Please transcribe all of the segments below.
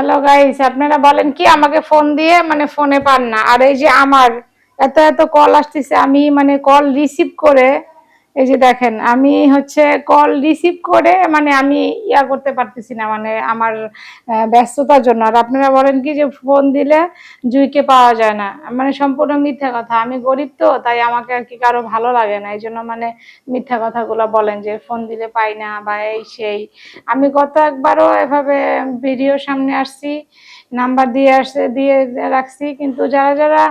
Hello guys আপনারা বলেন কি আমাকে ফোন দিয়ে মানে ফোনে পান না। আর এই যে আমার, এত এত কল আসতেছে, আমি মানে কল রিসিভ করে এই যে দেখেন, আমি হচ্ছে কল রিসিভ করে মানে আমি ইয়া করতে পারতেছি না মানে আমার ব্যস্ততার জন্য। আর আপনারা বলেন কি যে ফোন দিলে জুইকে পাওয়া যায় না। মানে সম্পূর্ণ মিথ্যা কথা। আমি গরিব তো, তাই আমাকে আর কি কারও ভালো লাগে না। এই জন্য মানে মিথ্যা কথাগুলো বলেন যে ফোন দিলে পাই না বা এই সেই। আমি গত একবারও এভাবে ভিডিও সামনে আসছি নাম্বার দিয়ে আসছে, দিয়ে রাখছি। কিন্তু যারা যারা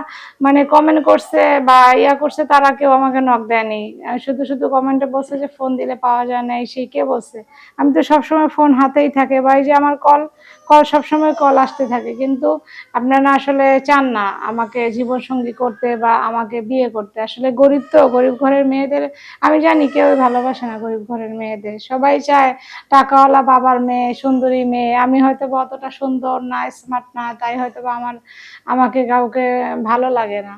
মানে কমেন্ট করছে বা ইয়া করছে, তারা কেউ আমাকে নক দেয়নি। আর শুধু শুধু কমেন্টে বলছে যে ফোন দিলে পাওয়া যায় না সেই কে বলছে? আমি তো সবসময় ফোন হাতেই থাকে বা এই যে আমার কল কল সবসময় কল আসতে থাকে। কিন্তু আপনারা আসলে চান না আমাকে জীবনসঙ্গী করতে বা আমাকে বিয়ে করতে। আসলে গরিব তো, গরিব ঘরের মেয়েদের, আমি জানি কেউ ভালোবাসে না গরিব ঘরের মেয়েদের। সবাই চায় টাকাওয়ালা বাবার মেয়ে, সুন্দরী মেয়ে। আমি হয়তো বা অতটা সুন্দর না স্মার্ট না, তাই হয়তো বা আমার, আমাকে কাউকে ভালো লাগে না।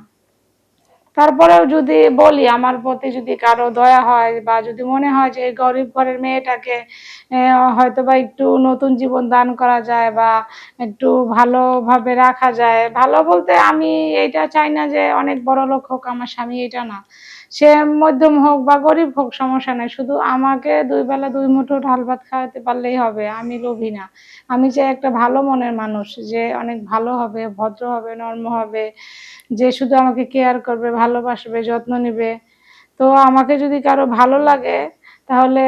তারপরেও যদি বলি, আমার প্রতি যদি কারও দয়া হয় বা যদি মনে হয় যে এই গরিব ঘরের মেয়েটাকে হয়তো বা একটু নতুন জীবন দান করা যায় বা একটু ভালোভাবে রাখা যায়, ভালো বলতে আমি এটা চাই না যে অনেক বড় লোক হোক, আমার স্বামী এটা না। সে মধ্যম হোক বা গরিব হোক, সমস্যা নাই। শুধু আমাকে দুই বেলা দুই মুঠো ঢাল ভাত খাওয়াতে পারলেই হবে, আমি লোভী না। আমি চাই একটা ভালো মনের মানুষ যে অনেক ভালো হবে, ভদ্র হবে, নর্ম হবে, যে শুধু আমাকে কেয়ার করবে, ভালোবাসবে, যত্ন নেবে। তো আমাকে যদি কারও ভালো লাগে, তাহলে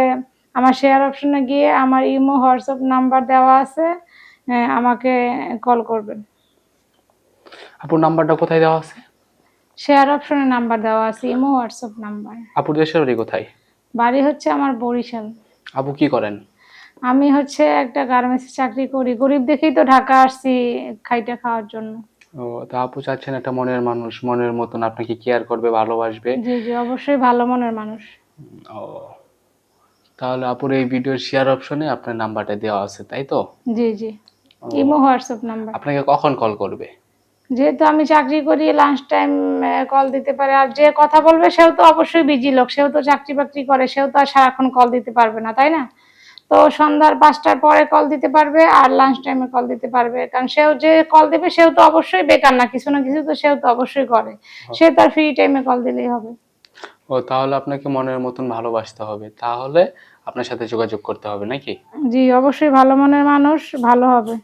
আমার শেয়ার অপশনে গিয়ে আমার ইমো, হোয়াটসঅ্যাপ নাম্বার দেওয়া আছে আমাকে কল করবেন। আপুর নাম্বারটা কোথায় দেওয়া আছে? শেয়ার অপশনে নাম্বার দেওয়া আছে ইমো হোয়াটসঅ্যাপ নাম্বার। আপুর দেশের বাড়ি কোথায়? বাড়ি হচ্ছে আমার বরিশাল। আপু কি করেন? আমি হচ্ছে একটা গার্মেন্টসে চাকরি করি গরিব দেখেই তো ঢাকা আসছি খাইটা খাওয়ার জন্য। ও তা আপু চাচ্ছেন একটা মনের মানুষ মনের মতন আপনাকে কেয়ার করবে ভালোবাসবে। জি জি অবশ্যই ভালো মনের মানুষ। ও তাহলে আপুর এই ভিডিওর শেয়ার অপশনে আপনার নাম্বারটা দেওয়া আছে তাই তো? জি জি। Imo WhatsApp number. আপনাকে কখন কল করবে? যেহেতু আমি চাকরি করি লাঞ্চ টাইম কল দিতে পারে। আর যে কথা বলবে সেও তো অবশ্যই বিজি লোক। সেও তো চাকরি বাকরি করে সেও তো আর সারাক্ষণ কল দিতে পারবে না তাই না? তো সন্ধ্যার পাঁচটার পরে কল দিতে পারবে আর লাঞ্চ টাইমে কল দিতে পারবে। কারণ সেও যে কল দেবে সেও তো অবশ্যই বেকার না। কিছু না কিছু তো সেও তো অবশ্যই করে। সে তার ফ্রি টাইমে কল দিলেই হবে। ও তাহলে আপনাকে মনের মতন ভালোবাসতে হবে। তাহলে আপনার সাথে যোগাযোগ করতে হবে নাকি? জি অবশ্যই ভালো মনের মানুষ ভালো হবে।